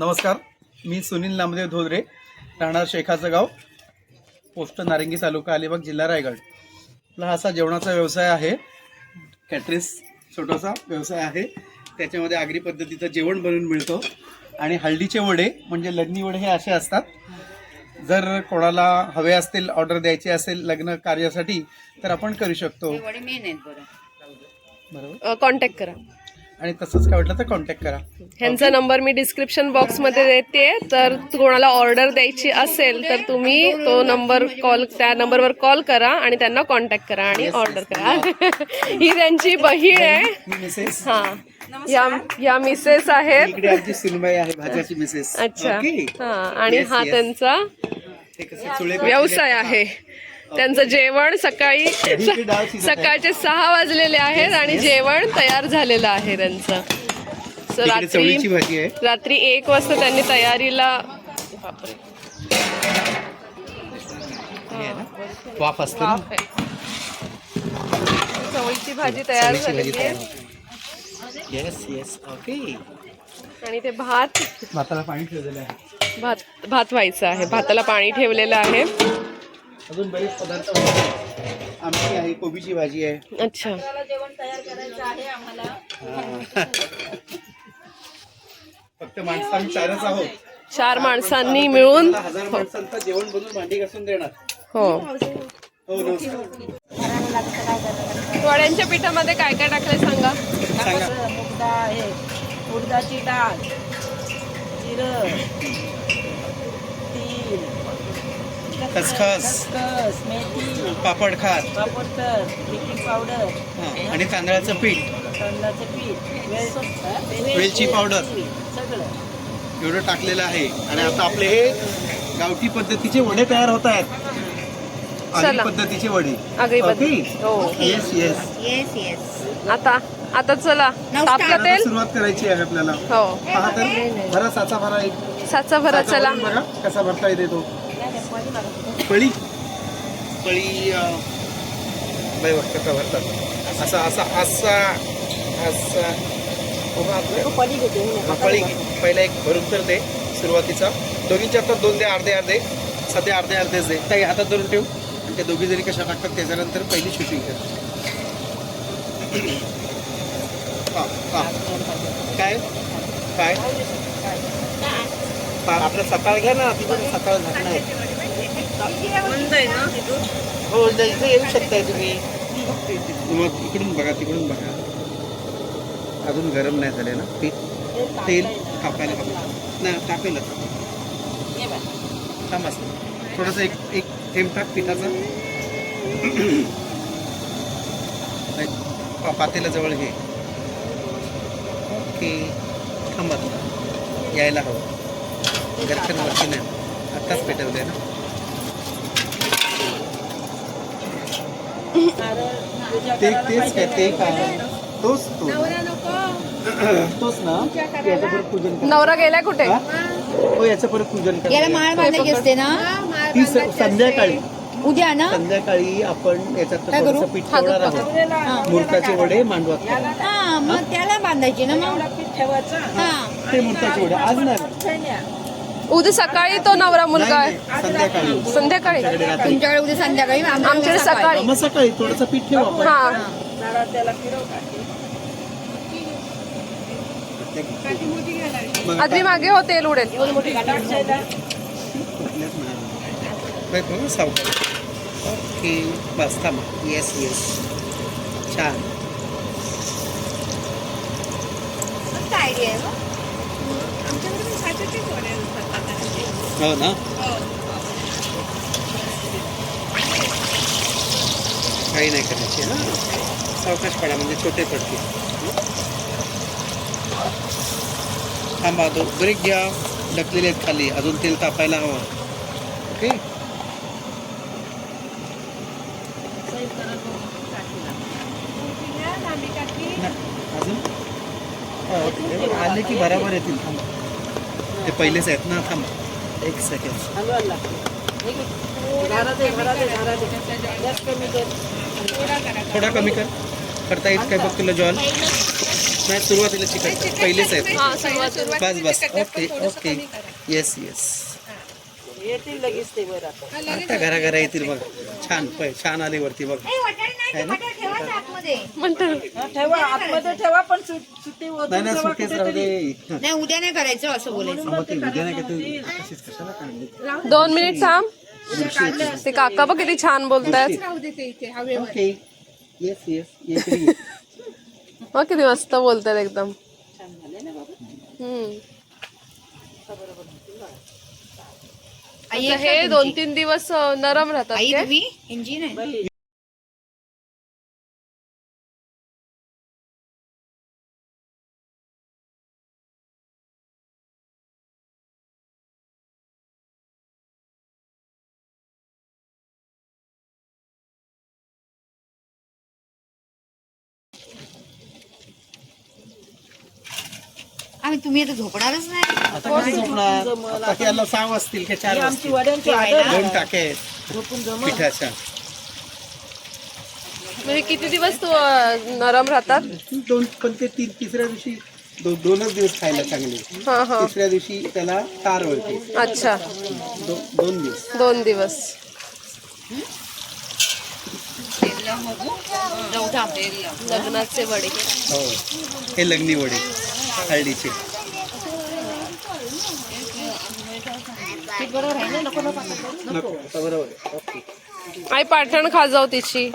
नमस्कार मी सुनील नामदेव धोदरे राहणार शेखाचं गाव पोस्ट नारंगी तालुका अलिबाग जिल्हा रायगड. आपला हा असा जेवणाचा व्यवसाय आहे कॅटरिस छोटासा व्यवसाय आहे. त्याच्यामध्ये आगरी पद्धतीचं जेवण बनवून मिळतं. आणि हळदीचे वडे म्हणजे लग्नी वडे हे असे असतात. जर कोणाला हवे असतील ऑर्डर द्यायची असेल लग्न कार्यासाठी तर आपण करू शकतो. वडे मेन आहेत बरं. बरोबर. कॉन्टॅक्ट करा. आणि तसंच काय वाटलं तर कॉन्टॅक्ट करा. ह्यांचा नंबर मी डिस्क्रिप्शन बॉक्समध्ये देते. तर कोणाला ऑर्डर द्यायची असेल तर तुम्ही तो नंबर कॉल त्या नंबरवर कॉल करा आणि त्यांना कॉन्टॅक्ट करा आणि ऑर्डर करा. ही त्यांची बहीण आहे. मिसेस हा. या या मिसेस आहेत. इकडे आमची सुनबाई आहे भाज्याची मिसेस अच्छा. हा आणि हा. त्यांचा व्यवसाय आहे. त्यांचं जेवण सकाळी. सकाळचे सहा वाजलेले आहेत आणि जेवण तयार झालेलं आहे त्यांचं. रात्री रात्री एक वाजता त्यांनी तयारीला? वाफ आहे. चवळीची भाजी तयार झालेली आहे. येस येस ओके आणि ते भात भाताला पाणी ठेवलेलं आहे. भात भात व्हायचं आहे. भाताला पाणी ठेवलेलं आहे. अजून बरेच पदार्थ. आमटी आहे कोबीची भाजी आहे. अच्छा. हा. फक्त माणसं आम्ही चारच आहोत. चार माणसांनी मिळून मला हजार माणसांचं जेवण बनवून भांडी घासून देणार. हो. हो नमस्कार वड्यांच्या पिठामध्ये काय काय टाकलंय सांगा? सांगा. मूग डाळ आहे उडदाची डाळ जिरं खसखस खसखस मेथी पापड खात. पापडकर बेकिंग पावडर. हा. आणि तांदळाचं पीठ. तांदळाचं पीठ. वेल वेलची पावडर. सगळं. एवढं टाकलेलं आहे. आणि आता आपले हे गावठी पद्धतीचे वडे तयार होत आहेत. आगरी चला. पद्धतीचे वडे. आगरी ओके? पद्धती हो. येस येस येस येस आता आता चला. तापलं आता तेल? सुरुवात करायची आहे आपल्याला. हो. पहा तर भरा साचा भरा एक. साचा भरा साचा चला. भरून बघा कसा भरता येते तो. पळी. पळी बघ कसा भरतात असा असा असा असा. हा, पळी घे. पहिला एक भरून तर दे सुरुवातीचा. दोघींच्या हातात दोन दे अर्धे अर्धे. सध्या अर्धे अर्धेच दे. ताई हातात धरून ठेव. आणि त्या दोघी जरी कशा टाकतात त्याच्यानंतर पहिली शूटिंग कर. हा, हा. काय? काय? आपलं सकाळ घ्या ना. तिकडे सकाळ आहे हो इथं इथं येऊ शकताय तुम्ही. मग इकडून बघा तिकडून बघा. अजून गरम नाही झाले ना? पीठ तेल टाकलं नाही टाकेलच थांब असं. थोडंसं एक एक थेंब टाक पिठाचं. नाही, पा- पातेला जवळ घे. ओके. थांबत यायला हवं. गरखनवरती नाही. आत्ताच पेटवलंय ना? ते तेच काय ते काय? तोच तो. तोच ना? याचं परत पूजन करा. नवरा गेलाय कुठे? हा? हो याचं परत पूजन करा. याला माळ बांधायची असते ना? ती स- संध्याकाळी. उद्या ना? संध्याकाळी आपण याच्यात काय करू? थोडंसं पीठ ठेवणार आहोत. मूर्ताचे वडे मांडवात करा. हा मग त्याला बांधायची ना मग? ठेवायचं. हा. ते मूर्ताचे वडे. आज नाही. उद्या सकाळी तो नवरा मुलगा आहे. संध्याकाळी. संध्याकाळी. तुमच्याकडे उद्या संध्याकाळी आमच्याकडे सकाळी. मग सकाळी थोडंसं पीठ ठेवू आपण. हा. आधी मागे हो तेल उडेल ओके बस थांबा. येस येस छान. हो ना. काही नाही करायचे ना सावकाश पडा म्हणजे छोटे पडतील थांबा दो ब्रेक घ्या. ढकलेले आहेत खाली. अजून तेल तापायला हवं. ओके? अजून? हो, आले की बराबर येतील. थांबा. ते पहिलेच आहेत ना थांबा. एक सेकंड हलवायला लागते आहे आहे आहे थोडा कमी कर. करता येत काय बघ तुला जॉल. नाही सुरुवातीला चिकट पहिलेच आहेत हा सुरुवात बस बस. Okay okay. येस येस येतील लगेच ते वर आता. आता घरा घरा येतील बघ. छान पै छान आली वरती बघ. है ना? म्हणतो. ठेवा आतमध्ये ठेवा पण सुट्टी होत नाही नाही सुट्टीच राहू दे. नाही उद्या नाही करायचं असं बोलायचं. मग ते उद्या नाही का ते तशीच कशाला काढली? दोन मिनिट थांब. ते काका बघ किती छान बोलतायत. ओके. येस येस येस बघ किती मस्त बोलतात एकदम. हम्म. हे दोन तीन दिवस अं, नरम राहतात आई इंजिन आहे आम्ही तुम्ही आता झोपणारच नाही. आता झोपणार? आता याला सहा वाजतील की चार आमची वाजतील. वड्यांची आदत दोन टाके. आहेत झोपून जमा. पिठाच्या म्हणजे किती दिवस तो अं, नरम राहतात? दोन पण ते तीन तिसऱ्या दिवशी दो, दोनच दिवस खायला चांगले. हा हा. तिसऱ्या दिवशी त्याला तार वळते. अच्छा. दो, दोन दिवस. दोन दिवस. लग्नाचे वडे. हो. हे लग्नी वडे. हळदीचे. नको. आता बरोबर आहे. ओके. आई पाठण खा जाऊ तिची.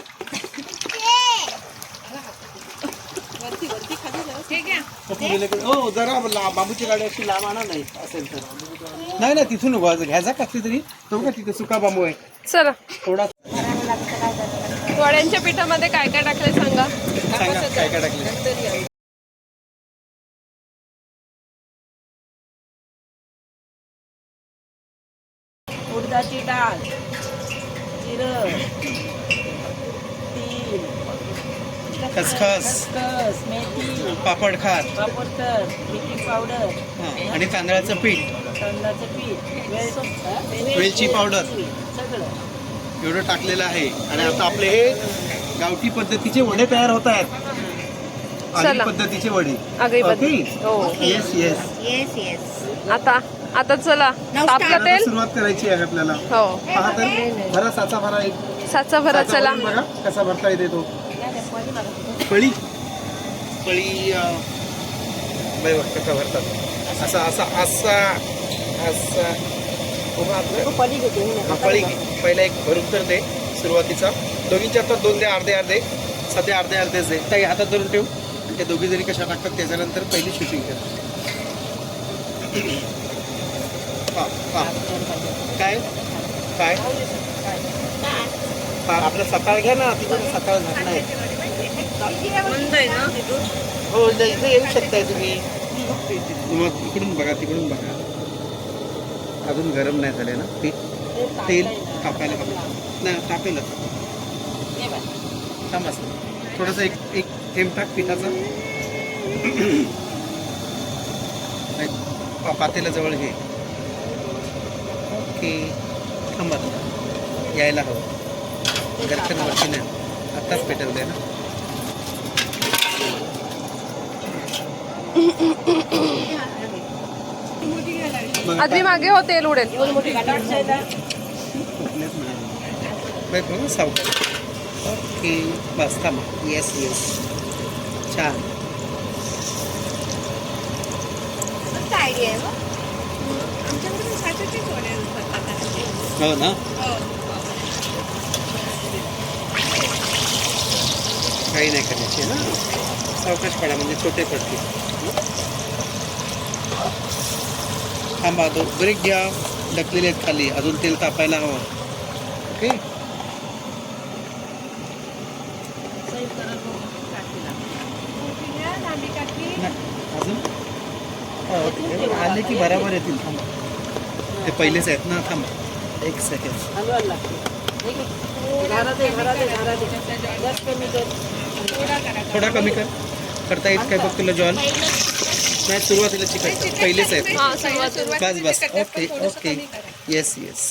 की- हो जरा बांबूची गाडी अशी लांब आणा नाही असेल तर. नाही नाही तिथून उभा घ्यायचा कसली तरी तो का तिथे सुका बांबू आहे. चला. थोडा वड्यांच्या पिठामध्ये काय काय टाकलंय सांगा. सांगा काय काय टाकले उडदाची डाळ जिरं तीळ खसखस. खसखस मेथी. पापड खार वापरतर बेकिंग पावडर. हा, आणि तांदळाचं पीठ. तांदळाचं पीठ. वेल- वेलची पावडर. सगळं. एवढं टाकलेलं आहे. आणि आता आपले हे गावठी पद्धतीचे वडे तयार होत आहेत. आगरी चला. पद्धतीचे वडे. आगरी पद्धती. हो. येस येस येस येस आता आता चला. तापलं आता तेल? सुरुवात करायची आहे आपल्याला. हो. पहा तर भरा साचा भरा एक. साचा भरा साचा चला. भरून बघा कसा भरता येते तो. पळी. पळी कसा भरतात? असा असा असा असा. हा पळी घे. पहिला एक भरून तर दे सुरुवातीचा. दोघींच्या हातात दोन दे अर्धे अर्धे. सध्या अर्धे अर्धेच दे. ताई हातात धरून ठेव. आणि त्या दोघी जरी कशा टाकतात त्याच्यानंतर पहिली शूटिंग कर. हा हा काय? काय? हा आपलं सकाळ घ्या ना. तिकडे सकाळ झालं नाही हो नाही, इथे येऊ शकताय तुम्ही. मग इकडून बघा तिकडून बघा. अजून गरम नाही झाले ना? पीठ? तेल तापायला बघा नाही तापेलच थांब. असं थोडंसं एक एक थेंब टाक पिठाचा पातेला जवळ घे. ओके. थांबा यायला हवं. घरच्यांवरती नाही. आत्ताच पेटवलंय ना? आधी मागे हो तेल उडेल. ओके बस थांबा. येस येस छान. आहे हो. ना? काही नाही करायचे ना सावकाश पडा म्हणजे छोटे पडतील. थांबा दो ब्रेक घ्या. ढकलेले आहेत खाली. अजून तेल तापायला हवं. ओके अजून? आले की बरोबर येतील. थांबा. ते पहिलेच आहेत ना. थांबा. एक सेकंड थोडा कमी कर. करता येत काय बघ तुला जॉन नाही सुरुवातीला चिकट पहिलेच आहेत हा. सुरुवात बस बस. ओके ओके येस येस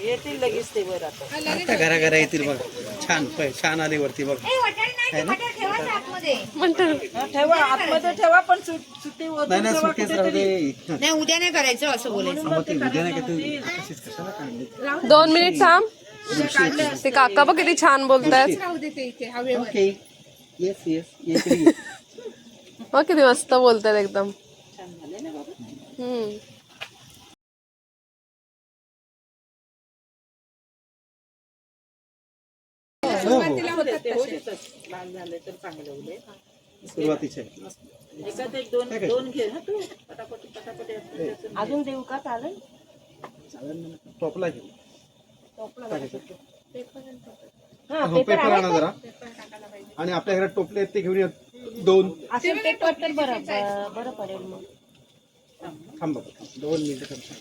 येतील लगेच ते वर आता. आता घरा घरा येतील बघ. छान छान आली वरती बघ. हा, ठेवा पण सुट्टी नाही नाही सुट्टीच राहू दे. नाही उद्या नाही करायचं असं बोलायचं. उद्या नाही ते दोन मिनिट थांब. ते काका बघ किती छान बोलतायत. ओके येस येस ये बघ किती मस्त बोलतायत एकदम। हम्म. हो हो ते होतेच लाल झाले तर चांगले उले सुरुवातीचे. एकात एक दोन दोन घे हा तू. पटापट पटापट येत. अजून देऊ का चालेल? टॉपला घेऊ. हा हो पेपर आणा जरा. आणि आपल्या घरात टोपले आहेत ते घेऊन या. दोन. असेल पेपर तर बरं बरं पडेल मग. थांबा दोन मिनिटं थांबा.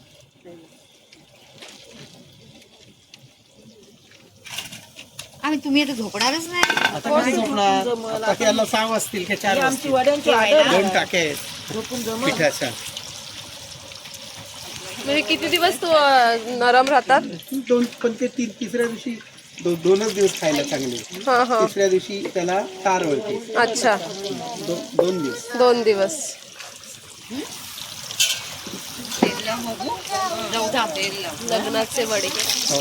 आम्ही तुम्ही आता झोपणारच नाही. आता झोपणार? आता की याला सहा वाजतील की चार आमची वाजतील. वड्यांची ऑर्डर दोन टाके आहेत. झोपून जमल. पिठाच्या. म्हणजे किती दिवस तू अं, नरम राहतात? दोन पण ते तीन तिसऱ्या दिवशी दो- दोनच दिवस खायला चांगले. हा हा. तिसऱ्या दिवशी त्याला तार वळते. अच्छा. दो- दोन दिवस. दोन दिवस. लग्नाचे वडे. हो.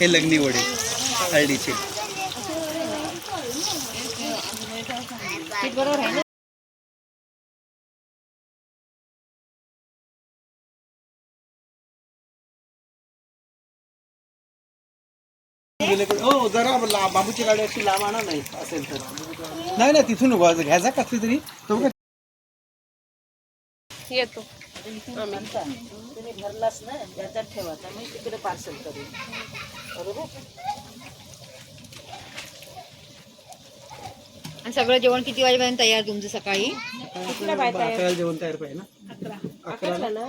हे लग्नी वडे हळदीचे. पीठ बरोबर आहे जरा ला- बाबूची गाडी अशी लांब आणा नाही असेल तर. नाही नाही तिथून उभा घ्यायचा कसली तरी. तो बघा. येतो. तुम्ही भरलाच ना याच्यात ठेवायचा मी तिकडे पार्सल करू बरोबर? आणि सगळं जेवण किती वाजेपर्यंत तयार तुमचं सकाळी? अकराला जेवण तयार पाहिजे ना. अकराला? ना?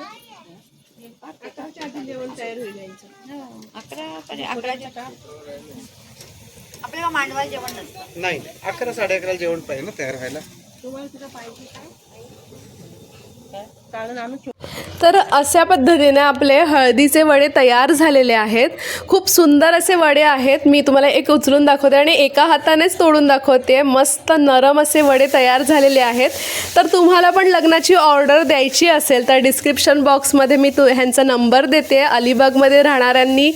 अकरा पर्यंत- अकराच्या आपल्याला मांडवायला जेवण नसतं. नाही अकरा साडे अकराला जेवण पाहिजे ना तयार व्हायला. कारण आम्ही तर अशा पद्धतीने आपले हळदीचे वडे तयार झालेले आहेत. खूप सुंदर असे वडे आहेत. मी तुम्हाला एक उचलून दाखवते आणि एका हातानेच तोडून दाखवते. मस्त नरम असे वडे तयार झालेले आहेत. तर तुम्हाला पण लग्नाची ऑर्डर द्यायची असेल तर डिस्क्रिप्शन बॉक्समध्ये मी तु ह्यांचा नंबर देते. अलिबागमध्ये राहणाऱ्यांनी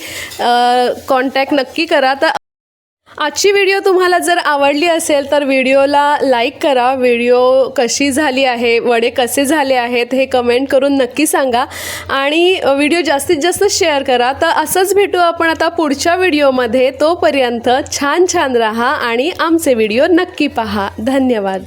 कॉन्टॅक्ट नक्की करा. तर आजची व्हिडिओ तुम्हाला जर आवडली असेल तर व्हिडिओला लाईक करा. व्हिडिओ कशी झाली आहे वडे कसे झाले आहेत हे कमेंट करून नक्की सांगा. आणि व्हिडिओ जास्तीत जास्त शेअर करा. तर असंच भेटू आपण आता पुढच्या व्हिडिओमध्ये तोपर्यंत छान छान राहा आणि आमचे व्हिडिओ नक्की पहा. धन्यवाद.